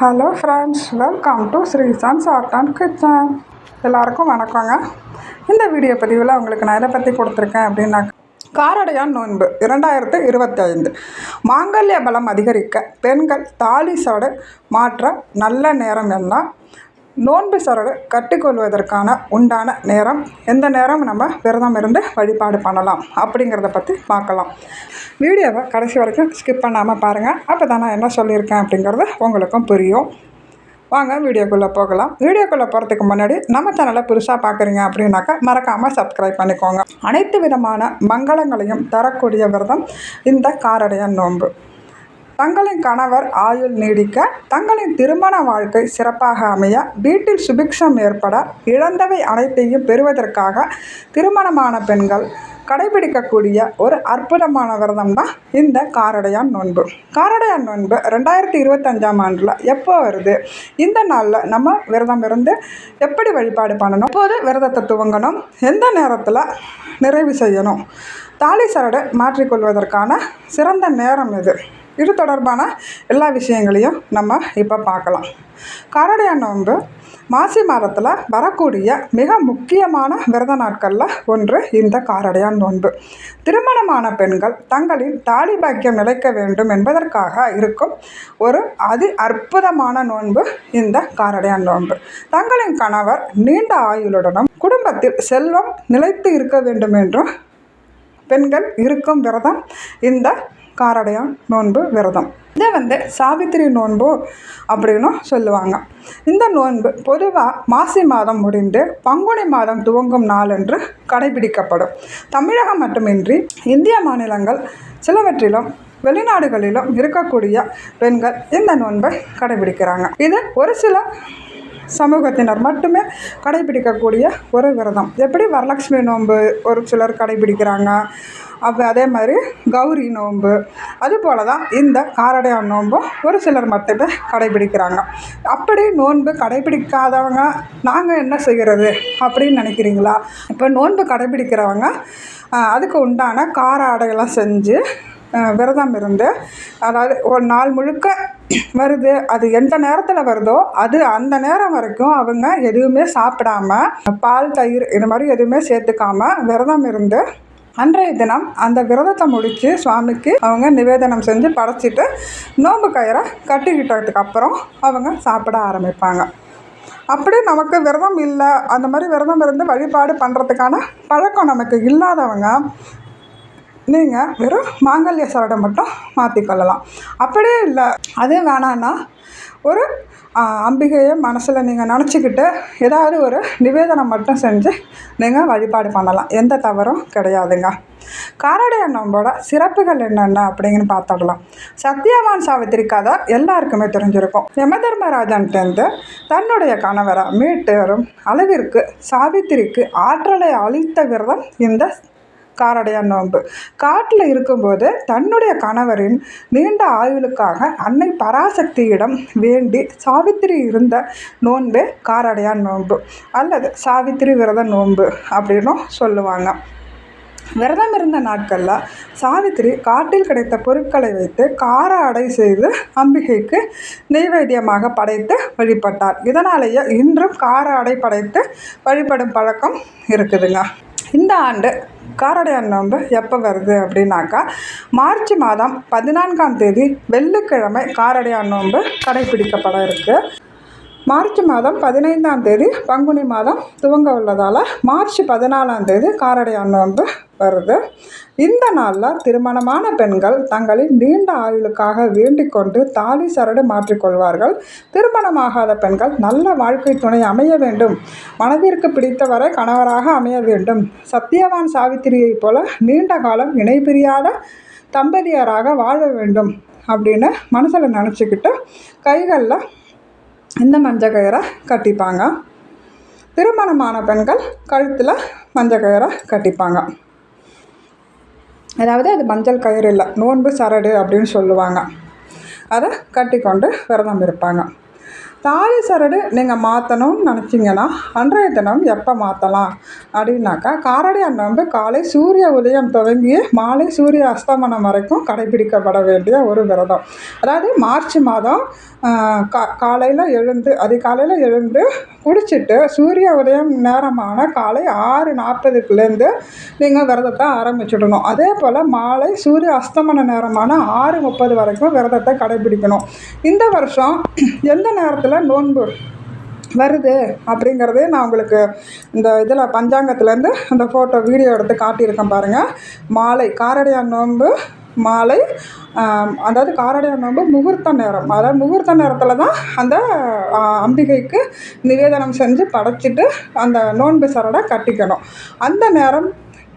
Hello friends welcome to Sreesanth chart and kitchen. எல்லாருக்கும் வணக்கங்க. இந்த வீடியோ பதிவில் உங்களுக்கு நான் எதை பற்றி கொடுத்துருக்கேன் அப்படின்னா காரடையான் நோன்பு இரண்டாயிரத்து இருபத்தைந்து. மாங்கல்ய பலம் அதிகரிக்க பெண்கள் தாலி சரடு மாற்ற நல்ல நேரம் என்ன? நோன்பு சரடு கட்டிக்கொள்வதற்கான உண்டான நேரம். எந்த நேரம் நம்ம விரதம் இருந்து வழிபாடு பண்ணலாம் அப்படிங்கிறத பற்றி பார்க்கலாம். வீடியோவை கடைசி வரைக்கும் ஸ்கிப் பண்ணாமல் பாருங்கள் அப்போ தான் நான் என்ன சொல்லியிருக்கேன் அப்படிங்கிறது உங்களுக்கும் புரியும். வாங்க வீடியோக்குள்ளே போகலாம். வீடியோக்குள்ளே போகிறதுக்கு முன்னாடி நம்ம சேனலை புதுசாக பார்க்குறீங்க அப்படின்னாக்கா மறக்காமல் சப்ஸ்கிரைப் பண்ணிக்கோங்க. அனைத்து விதமான மங்களங்களையும் தரக்கூடிய விரதம் இந்த காரடையான் நோன்பு. தங்களின் கணவர் ஆயுள் நீடிக்க தங்களின் திருமண வாழ்க்கை சிறப்பாக அமைய வீட்டில் சுபிக்ஷம் ஏற்பட இழந்தவை அனைத்தையும் பெறுவதற்காக திருமணமான பெண்கள் கடைபிடிக்கக்கூடிய ஒரு அற்புதமான விரதம் தான் இந்த காரடையான் நோன்பு. காரடையான் நோன்பு ரெண்டாயிரத்தி இருபத்தஞ்சாம் ஆண்டில் எப்போ வருது? இந்த நாளில் நம்ம விரதம் இருந்து எப்படி வழிபாடு பண்ணணும்? எப்போது விரதத்தை துவங்கணும்? எந்த நேரத்தில் நிறைவு செய்யணும்? தாலி சரடு மாற்றிக்கொள்வதற்கான சிறந்த நேரம் இது இது தொடர்பான எல்லா விஷயங்களையும் நம்ம இப்போ பார்க்கலாம். காரடையான் நோன்பு மாசி மாதத்தில் வரக்கூடிய மிக முக்கியமான விரத நாட்களில் ஒன்று இந்த காரடையான் நோன்பு. திருமணமான பெண்கள் தங்களின் தாலி பாக்கியம் நிலைக்க வேண்டும் என்பதற்காக இருக்கும் ஒரு அதி அற்புதமான நோன்பு இந்த காரடையான் நோன்பு. தங்களின் கணவர் நீண்ட ஆயுளுடனும் குடும்பத்தில் செல்வம் நிலைத்து இருக்க வேண்டும் என்றும் பெண்கள் இருக்கும் விரதம் இந்த காரடையான் நோன்பு விரதம். இதை வந்து சாவித்திரி நோன்பு அப்படின்னும் சொல்லுவாங்க. இந்த நோன்பு பொதுவாக மாசி மாதம் முடிந்து பங்குனி மாதம் துவங்கும் நாளன்று கடைபிடிக்கப்படும். தமிழகம் மட்டுமின்றி இந்திய மாநிலங்கள் சிலவற்றிலும் வெளிநாடுகளிலும் இருக்கக்கூடிய பெண்கள் இந்த நோன்பை கடைபிடிக்கிறாங்க. இது ஒரு சில சமூகத்தினர் மட்டுமே கடைபிடிக்கக்கூடிய ஒரு விரதம். எப்படி வரலட்சுமி நோன்பு ஒரு சிலர் கடைபிடிக்கிறாங்க? அப்போ அதே மாதிரி கௌரி நோன்பு. அதுபோல தான் இந்த காரடையான் நோன்பும் ஒரு சிலர் மட்டுமே கடைபிடிக்கிறாங்க. அப்படி நோன்பு கடைபிடிக்காதவங்க நாங்கள் என்ன செய்கிறது அப்படின்னு நினைக்கிறீங்களா? இப்போ நோன்பு கடைபிடிக்கிறவங்க அதுக்கு உண்டான கார ஆடையெல்லாம் செஞ்சு விரதம் இருந்து அதாவது ஒரு நாள் முழுக்க வருது. அது எந்த நேரத்தில் வருதோ அது அந்த நேரம் வரைக்கும் அவங்க எதுவுமே சாப்பிடாம பால் தயிர் இது மாதிரி எதுவுமே சேர்த்துக்காம விரதம் இருந்து அன்றைய தினம் அந்த விரதத்தை முடித்து சுவாமிக்கு அவங்க நிவேதனம் செஞ்சு படைச்சிட்டு நோம்பு கயிறை கட்டிக்கிட்டதுக்கு அப்புறம் அவங்க சாப்பிட ஆரம்பிப்பாங்க. அப்படி நமக்கு விரதம் இல்லை. அந்த மாதிரி விரதம் இருந்து வழிபாடு பண்ணுறதுக்கான பழக்கம் நமக்கு இல்லாதவங்க நீங்கள் வெறும் மாங்கல்ய சரடை மட்டும் மாற்றிக்கொள்ளலாம் அப்படியே இல்லை அதே வேணான்னா ஒரு அம்பிகையை மனசில் நீங்கள் நினச்சிக்கிட்டு ஏதாவது ஒரு நிவேதனம் மட்டும் செஞ்சு நீங்கள் வழிபாடு பண்ணலாம். எந்த தவறும் கிடையாதுங்க. காரடைய அண்ணம்போட சிறப்புகள் என்னென்ன அப்படிங்கன்னு பார்த்துடலாம். சத்யவான் சாவித்திரி கதை எல்லாருக்குமே தெரிஞ்சிருக்கும். யமதர்மராஜன்ட்டேருந்து தன்னுடைய கணவரை மீட்டு வரும் அளவிற்கு சாவித்திரிக்கு ஆற்றலை அளித்த விரதம் இந்த காரடையான் நோன்பு காட்டில் இருக்கும்போது தன்னுடைய கணவரின் நீண்ட ஆயுளுக்காக அன்னை பராசக்தியிடம் வேண்டி சாவித்திரி இருந்த நோன்பே காரடையான் நோன்பு அல்லது சாவித்திரி விரத நோன்பு அப்படின்னும் சொல்லுவாங்க. விரதம் இருந்த நாட்களில் சாவித்திரி காட்டில் கிடைத்த பொருட்களை வைத்து கார அடை செய்து அம்பிகைக்கு நெய்வேத்தியமாக படைத்து வழிபட்டார். இதனாலேயே இன்றும் கார அடை படைத்து வழிபடும் பழக்கம் இருக்குதுங்க. இந்த ஆண்டு காரடையான் நோன்பு எப்போ வருது அப்படின்னாக்கா மார்ச் மாதம் பதினான்காம் தேதி வெள்ளிக்கிழமை காரடையான் நோன்பு கடைப்பிடிக்கப்பட இருக்குது மார்ச் மாதம் பதினைந்தாம் தேதி பங்குனி மாதம் துவங்க உள்ளதால் மார்ச் பதினாலாம் தேதி காரடையான் நோன்பு வருது. இந்த நாளில் திருமணமான பெண்கள் தங்களின் நீண்ட ஆயுளுக்காக வேண்டிக் கொண்டு தாலி சரடு மாற்றிக்கொள்வார்கள் திருமணமாகாத பெண்கள் நல்ல வாழ்க்கை துணை அமைய வேண்டும். மனதிற்கு பிடித்தவரை கணவராக அமைய வேண்டும். சத்தியவான் சாவித்திரியைப் போல நீண்ட காலம் இணைபிரியாத தம்பதியராக வாழ வேண்டும் அப்படின்னு மனசில் நினச்சிக்கிட்டு கைகளில் இந்த மஞ்சள் கயிறை கட்டிப்பாங்க. திருமணமான பெண்கள் கழுத்தில் மஞ்சள் கயிறை கட்டிப்பாங்க. அதாவது அது மஞ்சள் கயிறு இல்லை நோன்பு சரடு அப்படின்னு சொல்லுவாங்க. அதை கட்டிக்கொண்டு விரதம் இருப்பாங்க. தாலி சரடு நீங்கள் மாற்றணும்னு நினச்சிங்கன்னா அன்றைய தினம் எப்போ மாற்றலாம் அப்படின்னாக்கா காரடி நோன்பு காலை சூரிய உதயம் துவங்கி மாலை சூரிய அஸ்தமனம் வரைக்கும் கடைபிடிக்கப்பட வேண்டிய ஒரு விரதம். அதாவது மார்ச் மாதம் கா காலையில் எழுந்து அதிகாலையில் எழுந்து குளிச்சுட்டு சூரிய உதயம் நேரமான காலை ஆறு நாற்பதுக்குலேருந்து நீங்கள் விரதத்தை ஆரம்பிச்சிடணும். அதே போல் மாலை சூரிய அஸ்தமன நேரமான ஆறு முப்பது வரைக்கும் விரதத்தை கடைபிடிக்கணும். இந்த வருஷம் எந்த நேரத்தில் நோன்பு வருது அப்படிங்கிறதே நான் உங்களுக்கு இந்த இதில் பஞ்சாங்கத்துலேருந்து அந்த ஃபோட்டோ வீடியோ எடுத்து காட்டியிருக்கேன் பாருங்கள் மாலை காரடையான் நோன்பு மாலை அதாவது காரடை நோன்பு முகூர்த்த நேரம். அதாவது முகூர்த்த நேரத்தில் தான் அந்த அம்பிகைக்கு நிவேதனம் செஞ்சு படைச்சிட்டு அந்த நோன்பு சரடை கட்டிக்கணும். அந்த நேரம்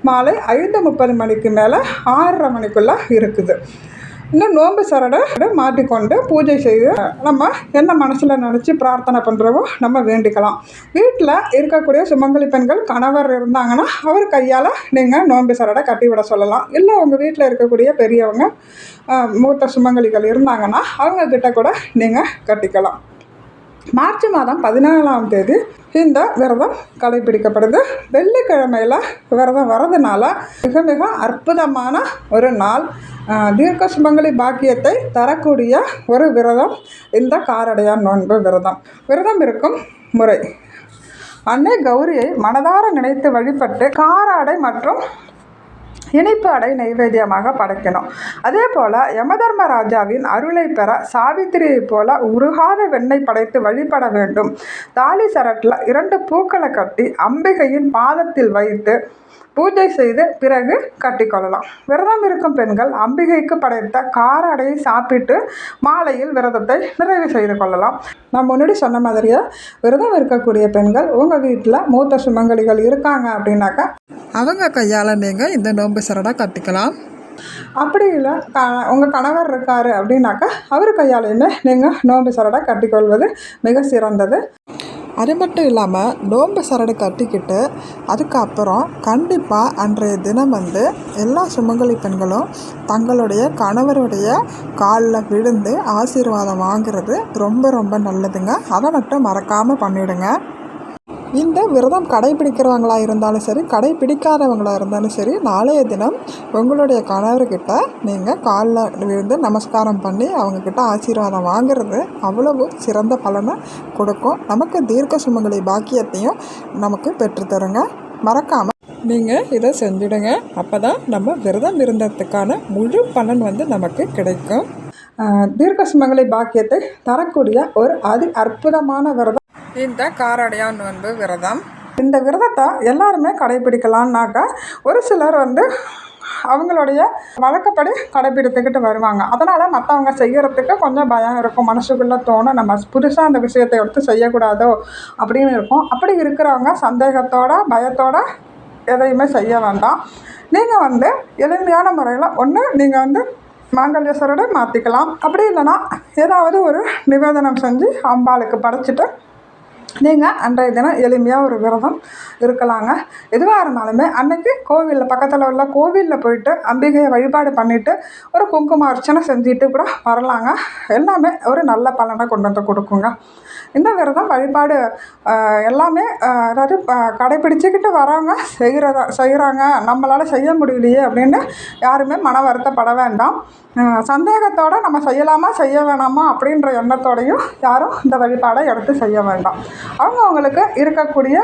மாலை ஐந்து முப்பது மணிக்கு மேலே ஆறரை மணிக்குள்ளே இருக்குது. இன்னும் நோன்பு சரடை மாட்டிக்கொண்டு பூஜை செய்து நம்ம என்ன மனசில் நினச்சி பிரார்த்தனை பண்ணுறவோ நம்ம வேண்டிக்கலாம். வீட்டில் இருக்கக்கூடிய சுமங்கலி பெண்கள் கணவர் இருந்தாங்கன்னா அவர் கையால் நீங்கள் நோன்பு சரடை கட்டி விட சொல்லலாம். இல்லை உங்கள் வீட்டில் இருக்கக்கூடிய பெரியவங்க மூத்த சுமங்கலிகள் இருந்தாங்கன்னா அவங்கக்கிட்ட கூட நீங்கள் கட்டிக்கலாம். மார்ச் மாதம் பதினாலாம் தேதி இந்த விரதம் கடைபிடிக்கப்படுது. வெள்ளிக்கிழமையில் விரதம் வரதுனால மிக மிக அற்புதமான ஒரு நாள். தீர்க்க சுமங்கலி பாக்கியத்தை தரக்கூடிய ஒரு விரதம். இந்த காரடையான் நோன்பு விரதம். விரதம் இருக்கும் முறை. அன்னை கௌரியை மனதார நினைத்து வழிபட்டு காராடை மற்றும் இனிப்பு அடை நைவேத்தியமாக படைக்கணும். அதே போல் யமதர்மராஜாவின் அருளை பெற சாவித்திரியைப் போல உருகாத வெண்ணெய் படைத்து வழிபட வேண்டும். தாலி சரட்டில் இரண்டு பூக்களை கட்டி அம்பிகையின் பாதத்தில் வைத்து பூஜை செய்து பிறகு கட்டிக்கொள்ளலாம். விரதம் இருக்கும் பெண்கள் அம்பிகைக்கு படைத்த கார அடையை சாப்பிட்டு மாலையில் விரதத்தை நிறைவு செய்து கொள்ளலாம். நான் முன்னாடி சொன்ன மாதிரியே விரதம் இருக்கக்கூடிய பெண்கள் உங்கள் வீட்டில் மூத்த சுமங்கலிகள் இருக்காங்க அப்படின்னாக்கா அவங்க கையால் நீங்கள் இந்த நோன்பு சரடை கட்டிக்கலாம். அப்படி இல்லை க உங்கள் கணவர் இருக்கார் அப்படின்னாக்கா அவர் கையாலையுமே நீங்கள் நோன்பு சரடை கட்டிக்கொள்வது மிக சிறந்தது. அது மட்டும் இல்லாமல் நோன்பு சரடு கட்டிக்கிட்டு அதுக்கப்புறம் கண்டிப்பாக அன்றைய தினம் வந்து எல்லா சுமங்கலி பெண்களும் தங்களுடைய கணவருடைய காலில் விழுந்து ஆசீர்வாதம் வாங்குறது ரொம்ப ரொம்ப நல்லதுங்க. அதை மட்டும் மறக்காமல் பண்ணிவிடுங்க இந்த விரதம் கடைபிடிக்கிறவங்களா இருந்தாலும் சரி கடைபிடிக்காதவங்களா இருந்தாலும் சரி நாளைய தினம் உங்களுடைய கணவர்கிட்ட நீங்கள் காலில் விழுந்து நமஸ்காரம் பண்ணி அவங்கக்கிட்ட ஆசீர்வாதம் வாங்குறது அவ்வளவு சிறந்த பலனை கொடுக்கும். நமக்கு தீர்க்க சுமங்கலி பாக்கியத்தையும் நமக்கு பெற்றுத்தருங்க மறக்காமல் நீங்கள் இதை செஞ்சுடுங்க. அப்போ தான் நம்ம விரதம் இருந்ததுக்கான முழு பலன் வந்து நமக்கு கிடைக்கும். தீர்க்க சுமங்கலி பாக்கியத்தை தரக்கூடிய ஒரு அதி அற்புதமான விரதம் இந்த காரடையான் நோன்பு விரதம். இந்த விரதத்தை எல்லாருமே கடைபிடிக்கலான்னாக்கா ஒரு சிலர் வந்து அவங்களுடைய வழக்கப்படி கடைபிடித்துக்கிட்டு வருவாங்க. அதனால் மற்றவங்க செய்கிறதுக்கு கொஞ்சம் பயம் இருக்கும். மனசுக்குள்ளே தோணும் நம்ம புதுசாக அந்த விஷயத்தை எடுத்து செய்யக்கூடாதோ அப்படின்னு இருக்கும். அப்படி இருக்கிறவங்க சந்தேகத்தோட பயத்தோட எதையுமே செய்ய வேண்டாம். நீங்கள் வந்து எளிமையான முறையில் ஒன்று நீங்கள் வந்து மாங்கல்ய மாற்றிக்கலாம் அப்படி இல்லைன்னா ஏதாவது ஒரு நிவேதனம் செஞ்சு அம்பாளுக்கு படைச்சிட்டு நீங்கள் அன்றைய தினம் எளிமையாக ஒரு விரதம் இருக்கலாங்க. எதுவாக இருந்தாலுமே அன்றைக்கி கோவிலில் பக்கத்தில் உள்ள கோவிலில் போயிட்டு அம்பிகையை வழிபாடு பண்ணிவிட்டு ஒரு குங்கும அர்ச்சனை செஞ்சுட்டு கூட வரலாங்க. எல்லாமே ஒரு நல்ல பலனை கொண்டு வந்து கொடுக்குங்க. இந்த விரதம் வழிபாடு எல்லாமே அதாவது கடைப்பிடிச்சிக்கிட்டு வரவங்க செய்கிறதா செய்கிறாங்க. நம்மளால் செய்ய முடியலையே அப்படின்னு யாருமே மன வருத்தப்பட வேண்டாம். சந்தேகத்தோடு நம்ம செய்யலாமா செய்ய வேணாமா அப்படின்ற எண்ணத்தோடையும் யாரும் இந்த வழிபாடை எடுத்து செய்ய வேண்டாம். அவங்கவுங்களுக்கு இருக்கக்கூடிய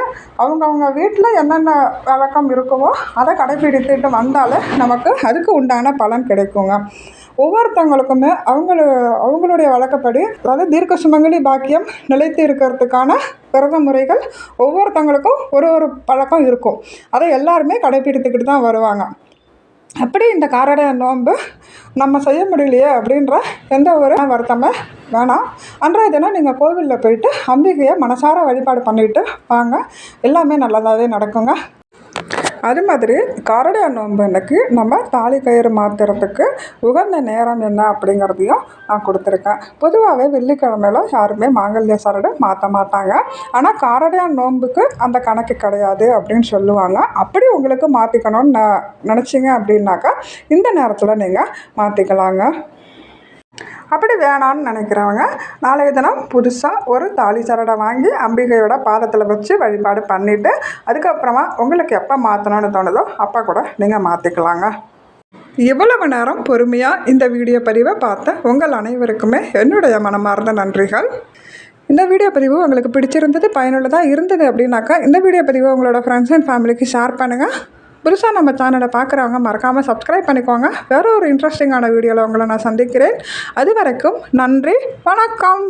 அவங்கவுங்க வீட்டில் என்னென்ன வழக்கம் இருக்குமோ அதை கடைப்பிடித்துட்டு வந்தாலே நமக்கு அதுக்கு உண்டான பலன் கிடைக்குங்க. ஒவ்வொருத்தவங்களுக்குமே அவங்கள அவங்களுடைய வழக்கப்படி அதாவது தீர்க்க சுமங்கலி பாக்கியம் நிலைத்து இருக்கிறதுக்கான விரத முறைகள் ஒவ்வொருத்தவங்களுக்கும் ஒரு ஒரு பழக்கம் இருக்கும். அதை எல்லாருமே கடைப்பிடித்துக்கிட்டு தான் வருவாங்க. அப்படி இந்த காரடைய நோன்பு நம்ம செய்ய முடியலையே அப்படின்ற எந்த ஒரு வருத்தமே வேணாம். அன்றைய தினம் நீங்கள் கோவிலில் போயிட்டு அம்பிகையை மனசார வழிபாடு பண்ணிட்டு வாங்க. எல்லாமே நல்லதாகவே நடக்குங்க. அது மாதிரி காரடைய நோன்பு அன்னைக்கு நம்ம தாலி கயிறு மாற்றுறதுக்கு உகந்த நேரம் என்ன அப்படிங்கிறதையும் நான் கொடுத்துருக்கேன். பொதுவாகவே வெள்ளிக்கிழமையில யாருமே மாங்கல்ய சரடு மாற்ற மாட்டாங்க. ஆனால் காரடையா நோன்புக்கு அந்த கணக்கு கிடையாது அப்படின்னு சொல்லுவாங்க. அப்படி உங்களுக்கு மாற்றிக்கணும்னு ந நினச்சிங்க அப்படின்னாக்கா இந்த நேரத்தில் நீங்கள் மாற்றிக்கலாங்க அப்படி வேணான்னு நினைக்கிறவங்க நாளைய தினம் புதுசாக ஒரு தாலி சரடை வாங்கி அம்பிகையோட பாதத்தில் வச்சு வழிபாடு பண்ணிவிட்டு அதுக்கப்புறமா உங்களுக்கு எப்போ மாற்றணும்னு தோணுதோ அப்போ கூட நீங்கள் மாற்றிக்கலாங்க இவ்வளவு நேரம் பொறுமையாக இந்த வீடியோ பதிவை பார்த்த உங்கள் அனைவருக்குமே என்னுடைய மனமார்ந்த நன்றிகள். இந்த வீடியோ பதிவு உங்களுக்கு பிடிச்சிருந்தது பயனுள்ளதாக இருந்தது அப்படின்னாக்கா இந்த வீடியோ பதிவை உங்களோட ஃப்ரெண்ட்ஸ் அண்ட் ஃபேமிலிக்கு ஷேர் பண்ணுங்கள் புதுசாக நம்ம சேனலை பார்க்குறவங்க மறக்காமல் சப்ஸ்கிரைப் பண்ணிக்கோங்க. வேற ஒரு இன்ட்ரெஸ்டிங்கான வீடியோவில் உங்களை நான் சந்திக்கிறேன். அது வரைக்கும் நன்றி வணக்கம்.